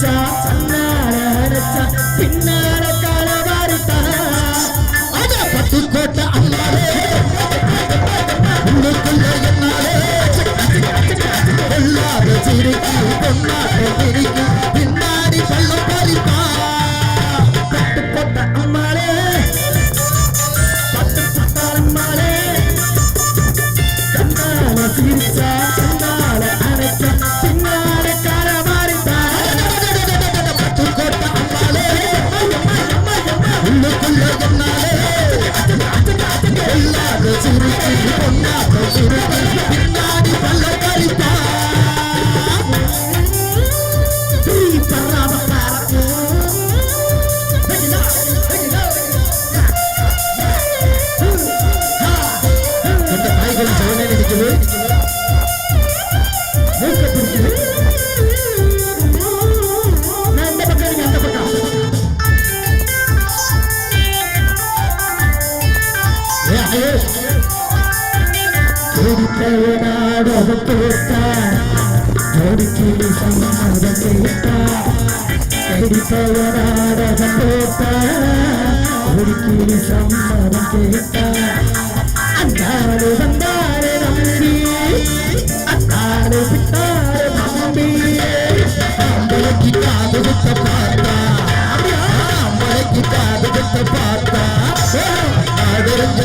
சிரிச்சா கண்ணால அடைச்சா பின்னால காலவாரிட்டா அட பட்டுக்கோட்டை அண்ணாலே உள்ளுக்குள்ள என்னாலே. கொள்ளாத சிரிக்கு பொன்னாட்ட சிரிக்கு பின்னாடி பள்ளம் பறிப்பா பட்டு போட்ட அம்மாளே பட்டு பட்ட அம்மாளே கண்ணால சிரிச்சா. சவனே நிற்குது மூக்க பிடிக்குது. நான் இந்த பக்கம் நீங்க அந்த பக்கம். ஜோடிக்கிளி சம்மதம் கேட்டான். ஜோடிக்கிளி சம்மதம்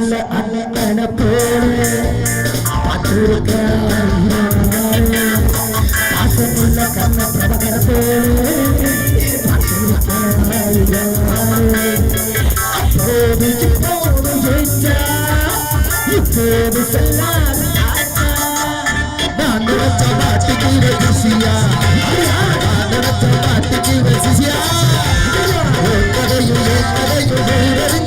அல்ல அண்ணனை போல பார்த்திருக்க பாசமுள்ள கண்ண பிரபகர போல அப்போது இப்போது ஜெயிச்சா இப்போது செல்லாத நான் நினைச்ச ரசியா நான் நினைச்ச ரசியா கதையும் கதையும்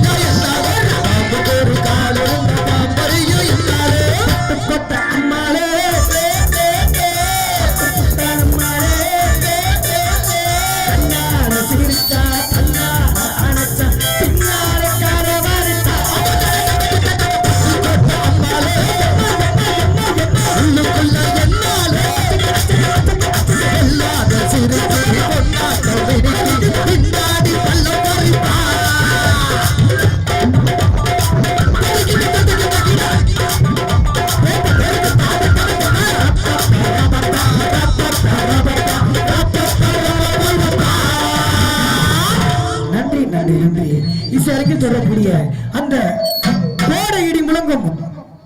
ஆண்டு நன்றி இசைக்கு தொடரக்கூடிய அந்த கோடை இடி முழங்கும்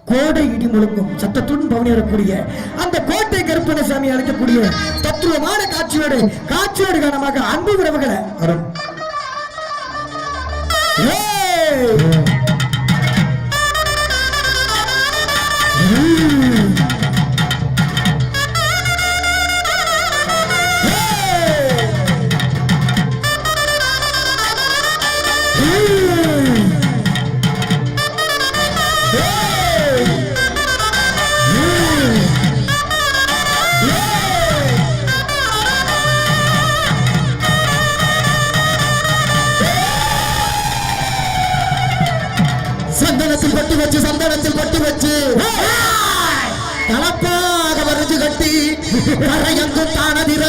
கோடை இடி முழங்கும் சத்தத்துடன் பவனி வரக்கூடிய அந்த கோட்டை கருப்பணசாமி அழைக்கக்கூடிய தத்துவமான காட்சியோடு காட்சியோடு காரணமாக அன்பு உறவுகளை வரும் ஏ கரையங்கு தானதிர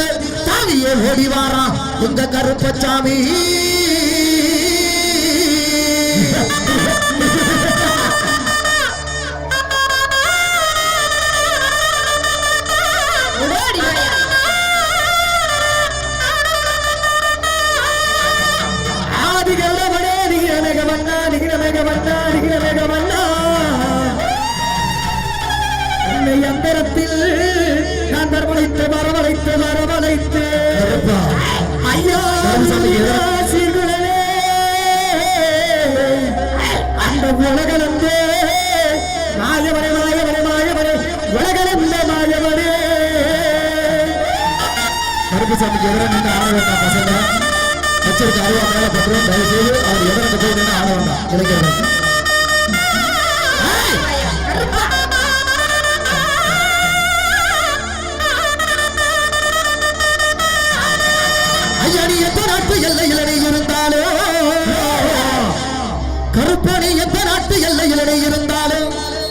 தாவியே ஓடிவாரா இந்த கருப்பச்சாமி மந்திரத்தில் வரவழைத்து வரவழைத்து. வரவழைத்து ஐயா அந்த உலகளந்து மாயவரே மாயவரே மாயவரே உலகளந்த மாயவரே. கருப்புசாமிக்கு எதிராக நின்று ஆட பசங்க. எச்சரிக்கை அறிவா மேல பத்திரம் தயவு செய்து அவர் எதிர்த்து போய் நின்று ஆட இளைஞர்கள்.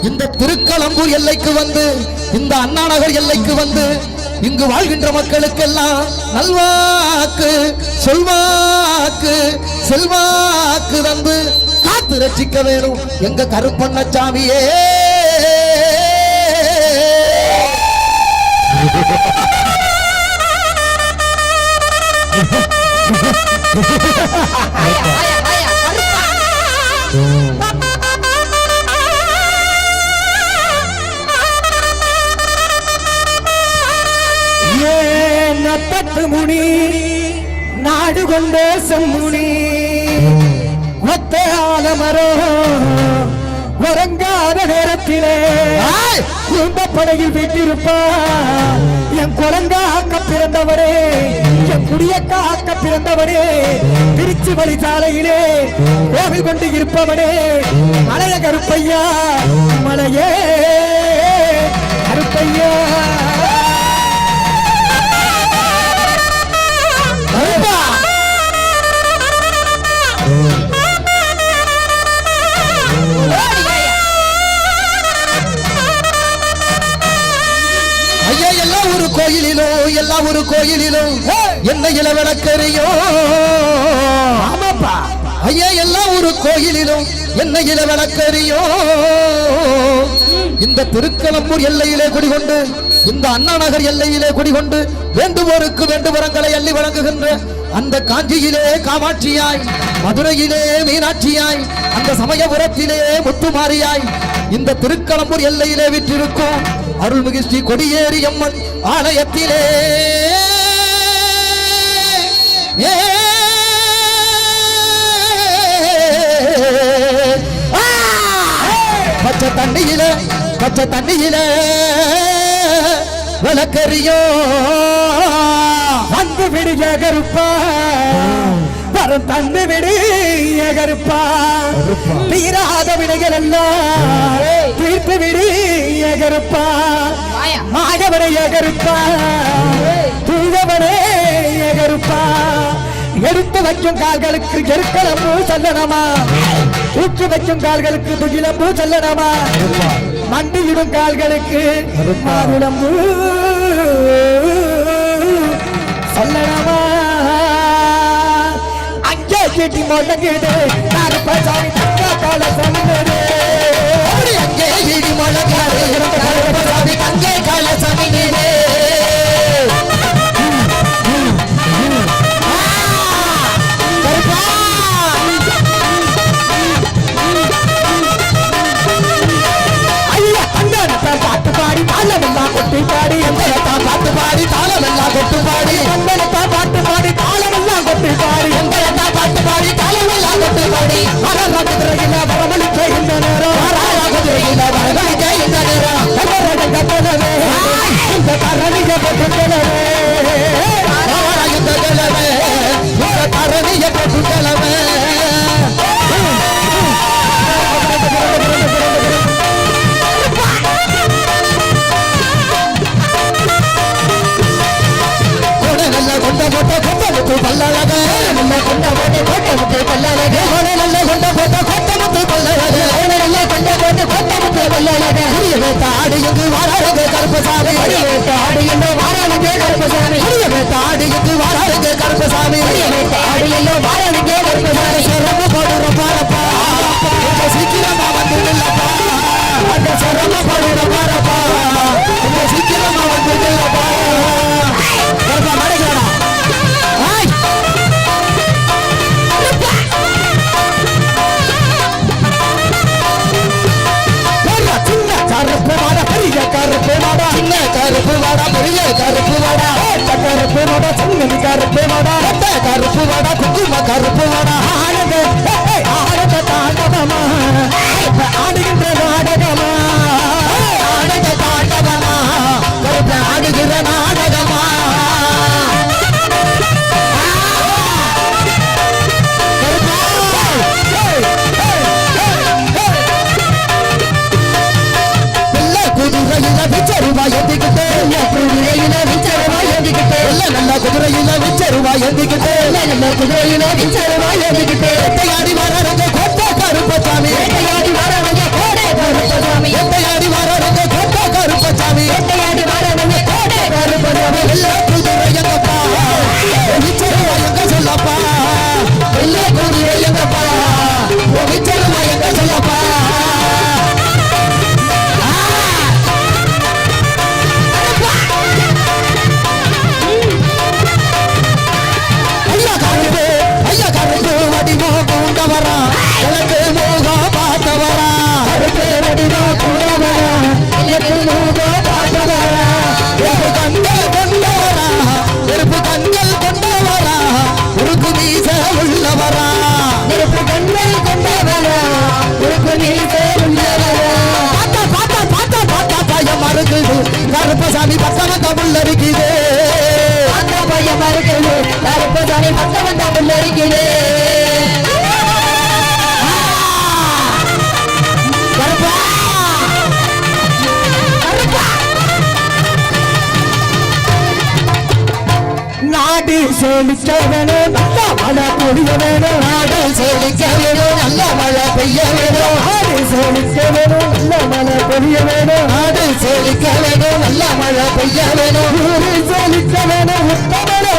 இந்த திருக்களம்பூர் எல்லைக்கு வந்து இந்த அண்ணா நகர் எல்லைக்கு வந்து இங்கு வாழ்கின்ற மக்களுக்கெல்லாம் நல்வாக்கு சொல்வாக்கு செல்வாக்கு தந்து காத்து ரட்சிக்க வேணும் எங்க கருப்பண்ணச்சாமியே ஏன் நத்தத்து முனி நாடு கொண்ட செம்முனி ஒத்த ஆலமரம் உறங்காத நேரத்திலே! குடும்பப்படையில் வீட்டிருப்பா. என் குழந்தாக பிறந்தவரே என் குடியக்காக்க பிறந்தவனே திருச்சி வழி சாலையிலே கோவில் கொண்டு இருப்பவனே. மலைய கருப்பையா மலையே கருப்பையா. ஒரு கோயிலிலும் என்ன இளவழக்கறியோ ஆமாப்பா. ஐயா எல்லா ஒரு கோயிலிலும் என்ன இளவழக்கறியோ இந்த திருக்கலம்பூர் எல்லையிலே குடிகொண்டு இந்த அண்ணா நகர் எல்லையிலே குடிகொண்டு வேண்டுவோருக்கு வேண்டுவரங்களை அள்ளி வழங்குகின்ற அந்த காஞ்சியிலே காமாட்சியாய் மதுரையிலே மீனாட்சியாய் அந்த சமயபுரத்திலே முத்துமாரியாய் இந்த திருக்கலம்பூர் எல்லையிலே விற்றிருக்கும் அருள்மிகு ஸ்ரீ கொடியேறி அம்மன் ஆலயத்திலே. ஏ. பச்சை தண்ணியில பச்சை தண்ணியில விளக்கறியோ. அன்பு விடுக கருப்பா. வரம் தந்து விடு கருப்பா தீராத வினைகள் எல்லாம் தீர்த்து விடு கருப்பா மாயவனை கருப்பா தூயவனே கருப்பா எடுத்து வைக்கும் கால்களுக்கு எருக்களம்பூ செல்லணுமா தூக்கி வைக்கும் கால்களுக்கு துகிலம்பூ செல்லணுமா மண்டியிடும் கால்களுக்கு மாதுளம்பூ சொல்லணுமா அங்கே கீட்டி முழங்குது கருப்பசாமி தங்க கால சொன்னது அங்கே இடி முழங்காது கருப்பசாமி தங்கே கால நீரே மாட சின்ன கருப்பு மாட பட்ட கருப்பு வாடா குங்கும கருப்பு வாடா ஆனது ஆனத தாண்டவமா கருப்பசாமி பக்கம் தமிழ் இருக்குது அந்த பையன் மறுக்கிறது கருப்பசாமி பக்கம் தமிழ் இருக்குது கருப்பா நாடு செழிக்க வேணும் நல்ல மழை பொழிய வேணும் நாடு செழிக்க வேணும் நல்ல பெய்ய வேணும் ஆடு செழிக்க வேணும் நல்ல மழை பெய்ய வேணும் ஆடு செழிக்க வேணும் நல்ல மழை பெய்ய வேணும் ஊரு செழிக்க வேணும் உத்தமழை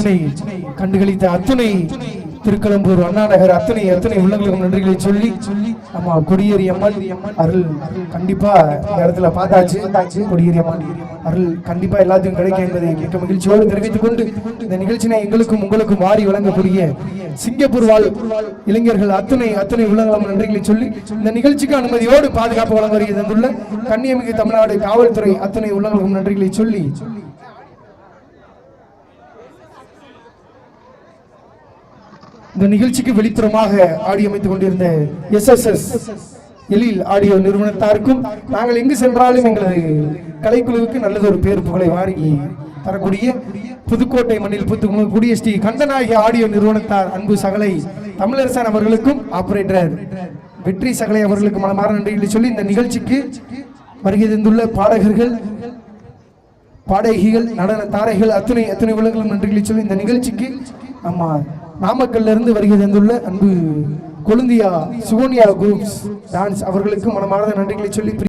இசை கண்டுகளித்த அத்தனை திருக்கலம்பூர் அண்ணா நகர் அத்தனை அத்தனை உள்ளங்களுக்கும் நன்றிகளை சொல்லி நம்ம கொடியேறி அம்மன் அருள் கண்டிப்பா இந்த இடத்துல பார்த்தாச்சு. கொடியேறி அம்மன் அருள் கண்டிப்பா எல்லாத்தையும் கிடைக்கும் என்பதை மிக்க மகிழ்ச்சியோடு தெரிவித்துக் கொண்டு இந்த நிகழ்ச்சியை எங்களுக்கும் உங்களுக்கும் மாறி வழங்கக்கூடிய சிங்கப்பூர் வாழ் இளைஞர்கள் அத்தனை அத்தனை உள்ளங்களும் நன்றிகளை சொல்லி இந்த நிகழ்ச்சிக்கு அனுமதியோடு பாதுகாப்பு வழங்க வருகிறது. தந்துள்ள கண்ணியமிகு தமிழ்நாடு காவல்துறை அத்தனை உள்ளங்களுக்கும் நன்றிகளை சொல்லி இந்த நிகழ்ச்சிக்கு வெளிப்புறமாக ஆடி அமைத்துக் கொண்டிருந்த S S S Ezhil audio நிறுவனத்தாருக்கும் நாங்கள் எங்கு சென்றாலும் எங்களது கலைக்குழுவுக்கு நல்லதொரு பேர் புகழை வாரி தரக்கூடிய புதுக்கோட்டை மண்ணில் புத்துக்கூடிய ஸ்ரீ கந்தநாயகி ஆடியோ நிறுவனத்தார் அன்பு சகலை தமிழரசன் அவர்களுக்கும் ஆபரேட்டர் வெற்றி சகலை அவர்களுக்கு மனமாற நன்றிகளை சொல்லி இந்த நிகழ்ச்சிக்கு வருகை தந்துள்ள பாடகர்கள் பாடகிகள் நடன தாரைகள் அத்துணை அத்துணை உலகம் நன்றிகளை சொல்லி இந்த நிகழ்ச்சிக்கு நம்ம நாமக்கல்ல இருந்து வருகை தந்துள்ள அன்பு கொழுந்தியா சுகோனியா குரூப்ஸ் டான்ஸ் அவர்களுக்கு மனமார்ந்த நன்றிகளை சொல்லி